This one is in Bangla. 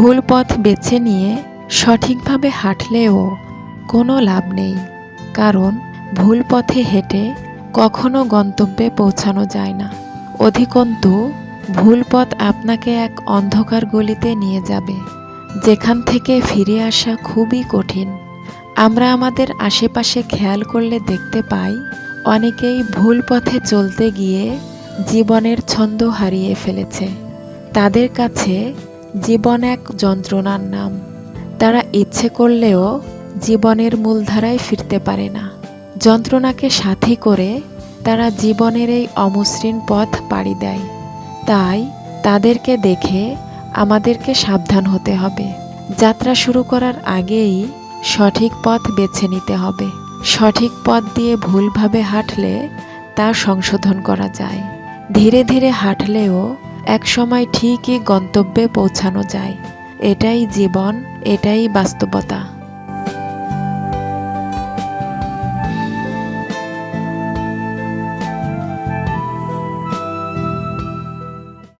ভুল পথ বেছে নিয়ে সঠিকভাবে হাঁটলেও কোনো লাভ নেই, কারণ ভুল পথে হেঁটে কখনো গন্তব্যে পৌঁছানো যায় না। অধিকন্তু ভুল পথ আপনাকে এক অন্ধকার গলিতে নিয়ে যাবে, যেখান থেকে ফিরে আসা খুবই কঠিন। আমরা আমাদের আশেপাশে খেয়াল করলে দেখতে পাই, অনেকেই ভুল পথে চলতে গিয়ে জীবনের ছন্দ হারিয়ে ফেলেছে। তাদের কাছে জীবন এক যন্ত্রণার নাম। তারা ইচ্ছে করলেও জীবনের মূলধারায় ফিরতে পারে না। যন্ত্রণাকে সাথী করে তারা জীবনের এই অমসৃণ পথ পাড়ি দেয়। তাই তাদেরকে দেখে আমাদেরকে সাবধান হতে হবে। যাত্রা শুরু করার আগেই সঠিক পথ বেছে নিতে হবে। সঠিক পথ দিয়ে ভুলভাবে হাঁটলে তা সংশোধন করা যায়। ধীরে ধীরে হাঁটলেও একসময় ঠিকই গন্তব্যে পৌঁছানো যায়। এটাই জীবন এটাই বাস্তবতা।